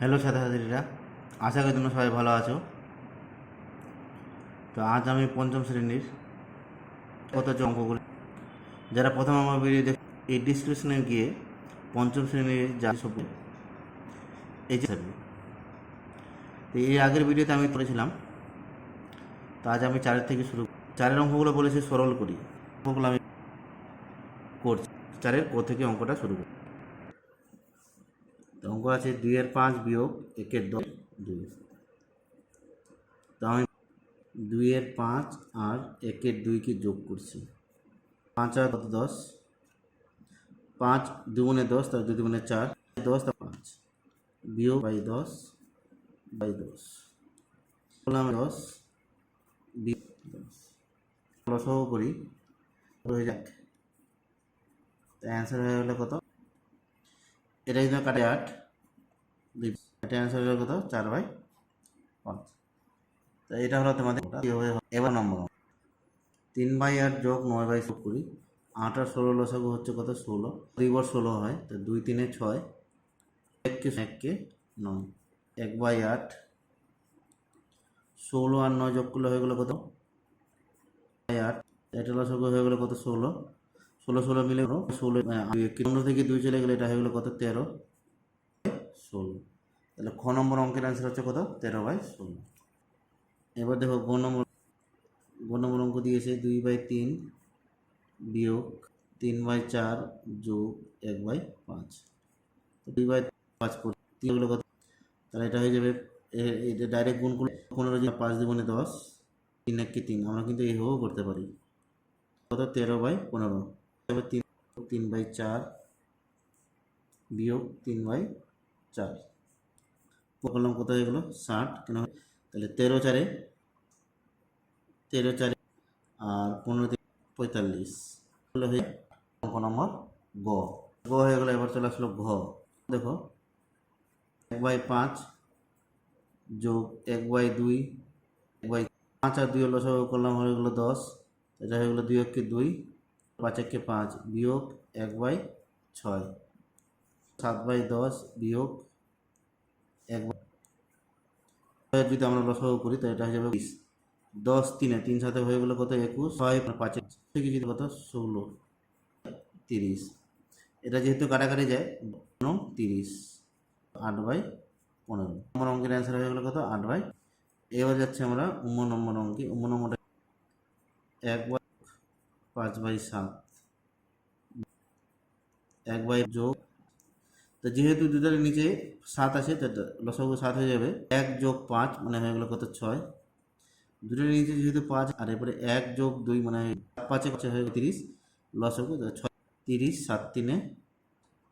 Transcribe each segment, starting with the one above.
Hello ছাত্রছাত্রীরা। আশা করি তোমরা সবাই ভালো আছো। তো আজ আমি পঞ্চম শ্রেণির কত হচ্ছে অঙ্কগুলো যারা প্রথম আমার ভিডিও দেখ এই ডিসক্রিপশনে গিয়ে পঞ্চম শ্রেণির যা সব এই যে এই আগের ভিডিওতে আমি করেছিলাম। তো আজ আমি চারের থেকে শুরু চারের অঙ্কগুলো বলেছি সরল করি। অঙ্কগুলো আমি করছি। চারের ক থেকে অঙ্কটা শুরু করি। অঙ্ক আছে দুইয়ের পাঁচ বিয়োগ একের দশ। দুই। তো আমি দুইয়ের পাঁচ আর একের দুইকে যোগ করছি? পাঁচ আর দশ? পাঁচ দুগুণে দশ তার দুই দুগুণে চার। দশ তার পাঁচ। বিয়োগ বাই দশ বাই দশ। বললাম দশ দশ। লসও করি। হয়ে যাক। অ্যান্সার হয়ে গেলো কত? এটা যদি কাটে আট। এটা কত চার বাই পাঁচ তো এটা হলো তোমাদের। এবার নম্বর তিন বাই আট যোগ নয় বাই যোগ করি আট আর ষোলো লসাগু হচ্ছে কত ষোলো। দুই বার ষোলো হয়, তো দুই তিনে ছয়। এককে এককে নয়। এক বাই আট ষোলো আর নয় যোগ করলে হয়ে গেলো কত? বাই আট এটা লসাগু হয়ে গেলো কত? ষোলো। ষোলো ষোলো মিলে ষোলো। পনেরো থেকে দুই চলে গেলে এটা হয়ে গেলো কত? তেরো। ষোলো। তাহলে খ নম্বর অঙ্কের অ্যান্সার হচ্ছে কত? তেরো বাই ষোলো। এবার দেখো গ নম্বর গ নম্বর অঙ্ক দিয়েছে দুই বাই তিন বিয়োগ তিন বাই চার যোগ এক বাই পাঁচ। দুই বাই পাঁচ করে তিন হলো কত? তাহলে এটা হয়ে যাবে এটা ডাইরেক্ট গুণ করলে পনেরো যে পাঁচ দুগুণে দশ। তিন এককে তিন? আমরা কিন্তু এইভাবেও করতে পারি। কত? তেরো বাই পনেরো। তিন তিন বাই চার বিয়োগ তিন বাই চার। করলাম কত হয়ে গেলো? ষাট, কেন তাহলে তেরো চারে তেরো চারে আর পনেরো পঁয়তাল্লিশ। হয়ে অঙ্ক নম্বর গ। গ হয়ে গেলো, এবার চলে আসলো ঘ। দেখো, এক বাই পাঁচ যোগ এক বাই দুই, এক বাই পাঁচ আর দুই হলো সব করলাম হয়ে গেলো দশ। এটা হয়ে গেলো দুই এককে দুই, পাঁচ এককে পাঁচ বিয়োগ এক বাই ছয়। সাত বাই দশ বিয়োগ এক যদি আমরা লসাগু করি তো এটা হয়ে বিশ। দশ তিনে তিন সাথে হয়ে গেলো কত? একুশ। ছয় পাঁচে থেকে যদি কত? ষোলো। তিরিশ। এটা যেহেতু কাটাকাটি যায় তিরিশ। আট বাই পনেরো। নম্বর অঙ্কের অ্যান্সার হয়ে গেলো কত? আট বাই এবার যাচ্ছে আমরা উম নম্বর অঙ্কে। উম নম্বরটা এক বাই পাঁচ বাই সাত। এক বাই যোগ তো যেহেতু দুটার নিচে সাত আছে, তো লসাগু সাত হয়ে যাবে। এক যোগ পাঁচ মানে হয়ে গেলো কত? ছয়। দুটোর নিচে যেহেতু পাঁচ, আর এরপরে এক যোগ দুই মানে পাঁচে পাঁচে হয়ে গেলো? তিরিশ। লসাগু ছয়, তিরিশ, সাত, তিনে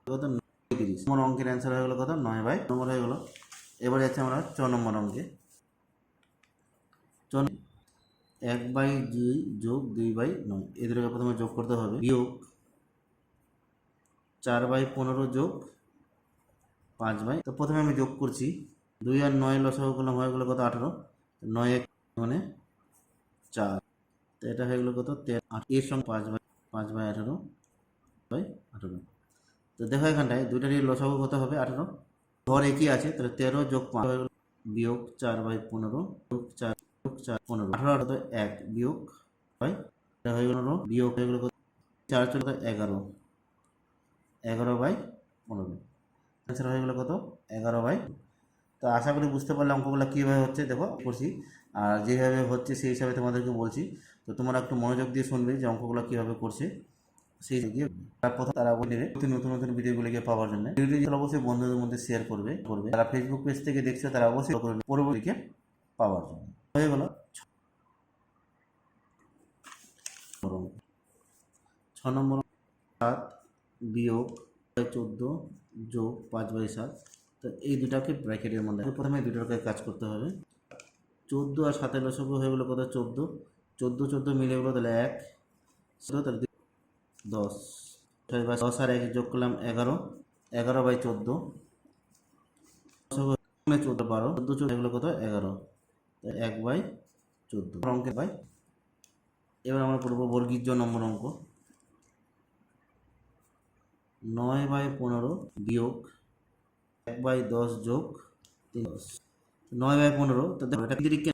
কত? তিরিশ। নম্বর অঙ্কের অ্যান্সার হয়ে গেলো কত? নয় বাই নম্বর হয়ে গেলো। এবার যাচ্ছে আমরা ছ নম্বর অঙ্কে। চ এক বাই দুই যোগ দুই বাই নয়। এদেরকে প্রথমে যোগ করতে হবে। বিয়োগ চার বাই পনেরো যোগ পাঁচ বাই তো প্রথমে আমি যোগ করছি। দুই আর নয় লসাগু করলাম, হয়ে গেলো কত আঠারো? নয় এক মানে চার। তো এটা হয়ে গেলো কত? তেরো। এর সঙ্গে পাঁচ বাই পাঁচ বাই আঠারো। বাই আঠারো। তো দেখো এখানটায় দুইটারই লসাগু কত হবে? আঠারো। ঘর একই আছে, তাহলে তেরো যোগ পাঁচ বিয়োগ চার বাই পনেরো। চার চার, পনেরো। আঠারো আঠারো এক বিয়োগ বাই হয়ে গেলো বিয়োগ, হয়ে গেলো চার কত এগারো। এগারো বাই অ্যান্সার হয়ে গেলো কত? এগারো বাই। তো আশা করি বুঝতে পারলে অঙ্কগুলো কীভাবে হচ্ছে দেখো, করছি। আর যেভাবে হচ্ছে সেই হিসাবে তোমাদেরকে বলছি। তো তোমরা একটু মনোযোগ দিয়ে শুনবে যে অঙ্কগুলো কীভাবে করছে। সেই গিয়ে তার প্রথম তারা বলে নেবে নতুন নতুন ভিডিওগুলিকে পাওয়ার জন্য। ভিডিওটি অবশ্যই বন্ধুদের মধ্যে শেয়ার করবে করবে। যারা ফেসবুক পেজ থেকে দেখছ, তারা অবশ্যই করবে পরবর্তীকে পাওয়ার জন্য। হয়ে গেল ছ নম্বর সাত বিয়োগ চোদ্দ। যোগ পাঁচ বাই সাত। তো এই দুটাকে ব্র্যাকেটের মধ্যে প্রথমে দুটোকে কাজ করতে হবে। চোদ্দ আর সাতের লসগু হয়ে গেলো কত? চোদ্দ। চোদ্দ চোদ্দ মিলে গেলো তাহলে এক। তাহলে দশ। ছয় বাই দশ আর এক যোগ করলাম এগারো। এগারো বাই চোদ্দ। চোদ্দ বারো। চোদ্দ চোদ্দ এগুলো কত? এগারো। এক বাই চোদ্দ। অঙ্কের বাই এবার আমরা করব বর্গীর্য নম্বর অঙ্ক। নয় বাই পনেরো বিয়োগ এক বাই দশ যোগ তিন দশ। নয় বাই পনেরো, তো দেখো, এটা দিকে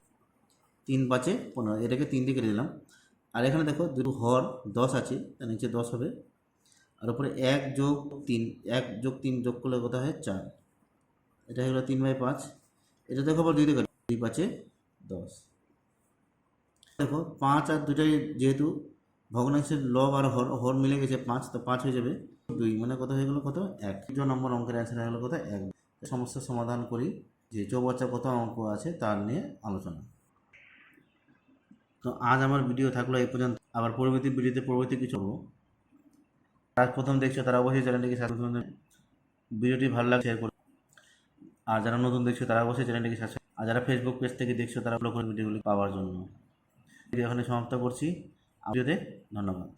তিন পাঁচে পনেরো, এটাকে তিন দিকে দিলাম। আর এখানে দেখো, দুটো হর দশ আছে, তার নিচে দশ হবে। আর উপরে এক যোগ তিন, এক যোগ তিন যোগ করলে কত হয়? চার। এটা হলো তিন বাই পাঁচ। এটা দেখো, আবার দুই দিকে দুই পাঁচে দশ। দেখো, পাঁচ আর দুটাই যেহেতু ভগ্নাংশের লব আর হর হর মিলে গেছে পাঁচ, তো পাঁচ হয়ে যাবে। দুই মানে কত হয়ে গেলো কত? এক। দু নম্বর অঙ্কের অ্যান্সার হয়ে গেলো কত? এক। সমস্যার সমাধান করি। যে চৌবাচ্চা কত অঙ্ক আছে তার নিয়ে আলোচনা। তো আজ আমার ভিডিও থাকল এই পর্যন্ত। আবার পরবর্তী ভিডিওতে পরবর্তী কিছু হব তার প্রথম দেখছ তারা অবশ্যই চ্যানেলটিকে সাবস্ক্রাইব ভিডিওটি ভালো লাগে শেয়ার করবে। আর যারা নতুন দেখছ তারা অবশ্যই চ্যানেলটিকে সাবস্ক্রাইব আর যারা ফেসবুক পেজ থেকে দেখছ তারা করে ভিডিওগুলি পাওয়ার জন্য। ভিডিও এখানে সমাপ্ত করছি। ভিডিওতে ধন্যবাদ।